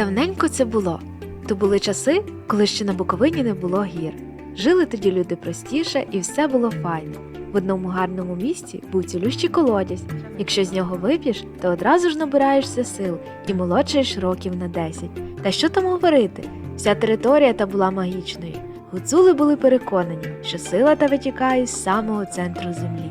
Давненько це було. То були часи, коли ще на Буковині не було гір. Жили тоді люди простіше і все було файно. В одному гарному місці був цілющий колодязь. Якщо з нього вип'єш, то одразу ж набираєшся сил і молодшаєш років на 10. Та що там говорити? Вся територія та була магічною. Гуцули були переконані, що сила та витікає з самого центру землі.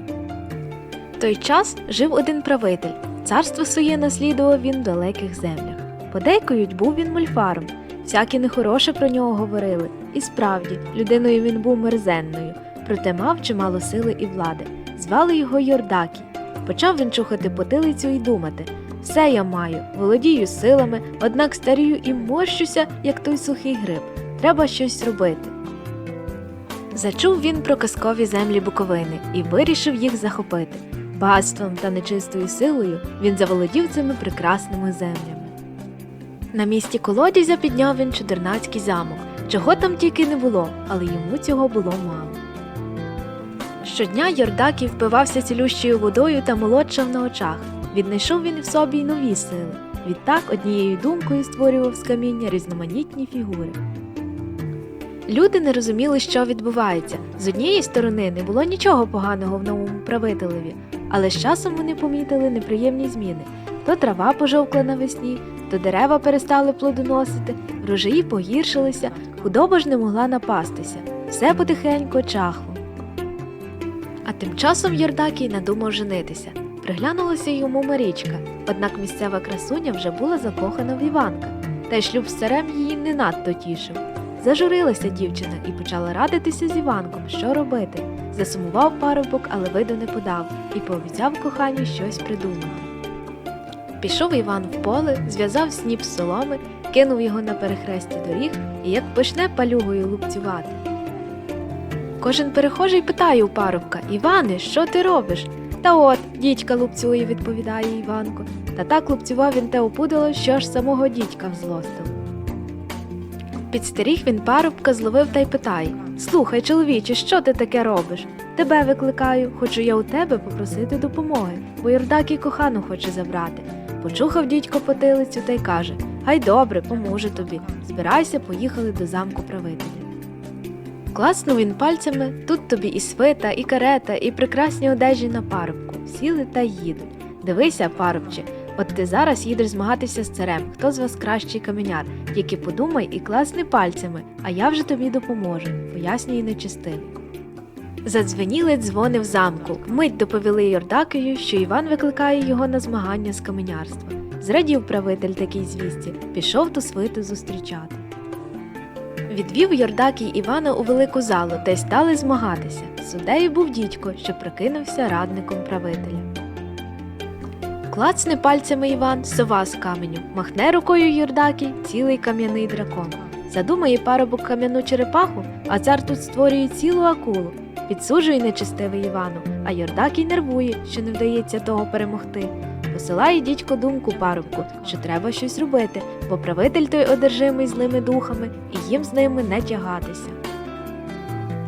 В той час жив один правитель. Царство своє наслідував він в далеких землях. Подейкують був він мольфаром. Всякі нехороше про нього говорили. І справді, людиною він був мерзенною, проте мав чимало сили і влади. Звали його Йордакій. Почав він чухати потилицю і думати: все я маю, володію силами, однак старію і морщуся, як той сухий гриб. Треба щось робити. Зачув він про казкові землі Буковини і вирішив їх захопити. Багатством та нечистою силою він заволодів цими прекрасними землями. На місці колодязя підняв він чудернацький замок, чого там тільки не було, але йому цього було мало. Щодня Йордакій впивався цілющою водою та молодшав на очах. Віднайшов він в собі й нові сили. Відтак однією думкою створював з каміння різноманітні фігури. Люди не розуміли, що відбувається. З однієї сторони не було нічого поганого в новому правителеві, але з часом вони помітили неприємні зміни. То трава пожовкла навесні, то дерева перестали плодоносити, врожаї погіршилися, худоба ж не могла напастися. Все потихеньку чахло. А тим часом Йордакій надумав женитися. Приглянулася йому Марічка, однак місцева красуня вже була закохана в Іванка, та й шлюб з царем її не надто тішив. Зажурилася дівчина і почала радитися з Іванком, що робити. Засумував парубок, але виду не подав, і пообіцяв коханню щось придумати. Пішов Іван в поле, зв'язав сніп соломи, кинув його на перехресті доріг і як почне палюгою лупцювати. Кожен перехожий питає у парубка Іване, що ти робиш? Та от, дідька лупцює, відповідає Іванко. Та так лупцював він те опудало, що аж самого дідька взлостив. Підстеріг він парубка, зловив та й питає Слухай, чоловіче, що ти таке робиш? Тебе викликаю, хочу я у тебе попросити допомоги, бо Йордакій кохану хоче забрати. Почухав дідько потилицю та й каже Гай добре, поможу тобі. Збирайся, поїхали до замку правителя. Класнув він пальцями, тут тобі і свита, і карета, і прекрасні одежі на парубку. Сіли та їдуть. Дивися, парубче, от ти зараз їдеш змагатися з царем. Хто з вас кращий каменяр? Тільки подумай і класни пальцями, а я вже тобі допоможу, пояснює нечистивий. Задзвеніли дзвони в замку. Мить доповіли Йордакію, що Іван викликає його на змагання з каменярства. Зрадів правитель такій звісті, пішов ту свиту зустрічати. Відвів Йордакій Івана у велику залу, де й стали змагатися. Судею був дідько, що прикинувся радником правителя. Клацне пальцями Іван, сова з каменю, махне рукою Йордакій, цілий кам'яний дракон. Задумає парубок кам'яну черепаху, а цар тут створює цілу акулу. Підсуджує нечистивий Івану, а Йордакій нервує, що не вдається того перемогти. Посилає дідько думку парубку, що треба щось робити, бо правитель той одержимий злими духами, і їм з ними не тягатися.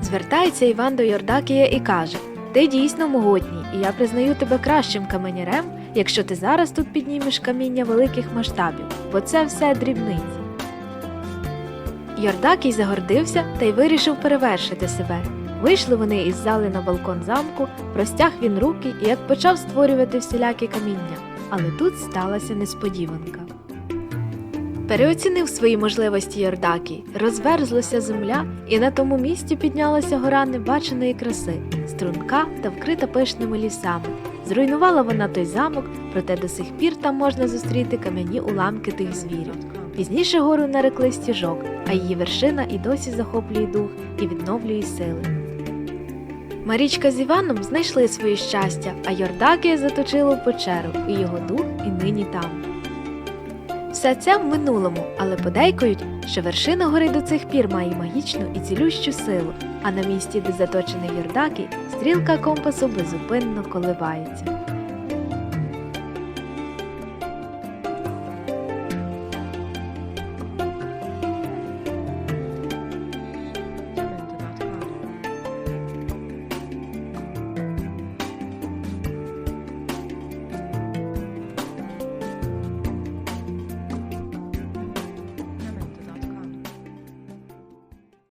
Звертається Іван до Йордакія і каже: Ти дійсно могутній, і я признаю тебе кращим каменярем, якщо ти зараз тут піднімеш каміння великих масштабів, бо це все дрібниці. Йордакій загордився та й вирішив перевершити себе. Вийшли вони із зали на балкон замку, простяг він руки і як почав створювати всілякі каміння, але тут сталася несподіванка. Переоцінив свої можливості Йордакій, розверзлася земля, і на тому місці піднялася гора небаченої краси, струнка та вкрита пишними лісами. Зруйнувала вона той замок, проте до сих пір там можна зустріти кам'яні уламки тих звірів. Пізніше гору нарекли стіжок, а її вершина і досі захоплює дух і відновлює сили. Марічка з Іваном знайшли своє щастя, а Йордакія заточило в печеру, і його дух і нині там. Все це в минулому, але подейкують, що вершина гори до цих пір має магічну і цілющу силу, а на місці, де заточений Йордакій, стрілка компасу безупинно коливається.